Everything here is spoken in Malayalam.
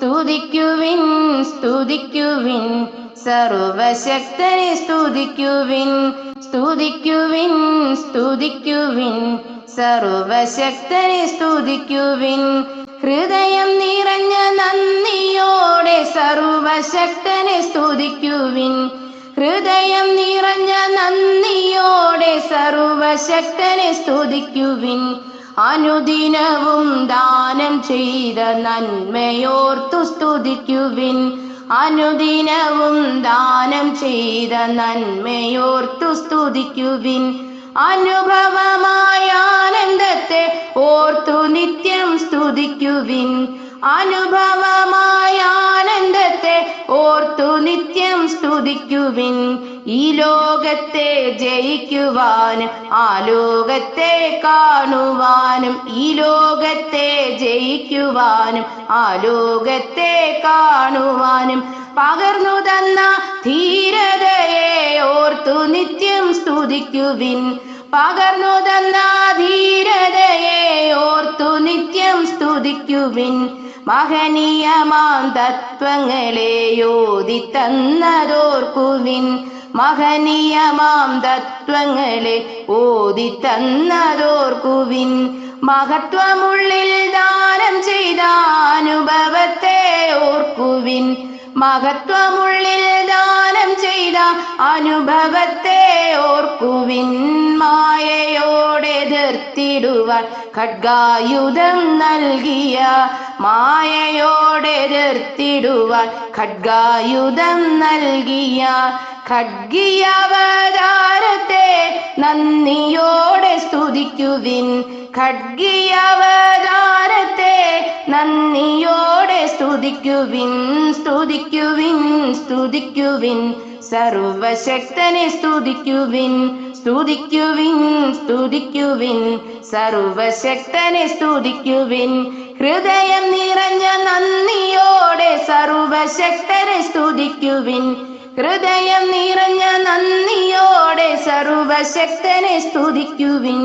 സ്തുതിക്കുവിൻ സ്തുതിക്കുവിൻ. സർവശക്തനെ സ്തുതിക്കുവിൻ സ്തുതിക്കുവിൻ സ്തുതിക്കുവിൻ. സർവശക്തനെ സ്തുതിക്കുവിൻ. ഹൃദയം നിറഞ്ഞ നന്ദിയോടെ സർവശക്തനെ സ്തുതിക്കുവിൻ. ഹൃദയം നിറഞ്ഞ നന്ദിയോടെ സർവശക്തനെ സ്തുതിക്കുവിൻ. അനുദിനവും ദാനം ചെയ്ത നന്മയോർത്തു സ്തുതിക്കുവിൻ. അനുദിനവും ദാനം ചെയ്ത നന്മയോർത്തു സ്തുതിക്കുവിൻ. അനുഭവമായ ആനന്ദത്തെ ഓർത്തു നിത്യം സ്തുതിക്കുവിൻ. അനുഭവമായ സ്തുതിക്കുവിൻ ഈ ലോകത്തെ ജയിക്കുവാനും ആ ലോകത്തെ കാണുവാനും ഈ ലോകത്തെ ജയിക്കുവാനും ആ ലോകത്തെ കാണുവാനും പകർന്നു തന്ന ധീരതയെ ഓർത്തു നിത്യം സ്തുതിക്കുവിൻ. പകർന്നു തന്ന ധീരതയെ ഓർത്തു നിത്യം സ്തുതിക്കുവിൻ. മഹനീയമാം തത്വങ്ങളെ യോതി തന്നതോർക്കുവിൻ മഹനീയമാം തത്വങ്ങളെ ഓതി തന്നതോർക്കുവിൻ മഹത്വമുള്ളിൽ ദാനം ചെയ്ത അനുഭവത്തെ ഓർക്കുവിൻ. മഹത്വമുള്ളിൽ ദാനം ചെയ്ത അനുഭവത്തെ ഓർക്കുവിൻ. എതിർത്തിടുവാൻ ഖഡ്ഗായുധം നൽകിയ മായയോടെ എതിർത്തിടുവാൻ ഖഡ്ഗായുധം നൽകിയ ഖഡ്ഗിയവതാരത്തെ നന്ദിയോടെ സ്തുതിക്കുവിൻ. ഖഡ്ഗിയവതാരത്തെ നന്ദിയോടെ സ്തുതിക്കുവിൻ സ്തുതിക്കുവിൻ സ്തുതിക്കുവിൻ. സർവശക്തനെ സ്തുതിക്കുവിൻ സ്തുതിക്കുവിൻ സ്തുതിക്കുവിൻ. സർവശക്തനെ സ്തുതിക്കുവിൻ. ഹൃദയം നിറഞ്ഞ നന്ദിയോടെ സർവശക്തനെ സ്തുതിക്കുവിൻ. ഹൃദയം നിറഞ്ഞ നന്ദിയോടെ സർവശക്തനെ സ്തുതിക്കുവിൻ.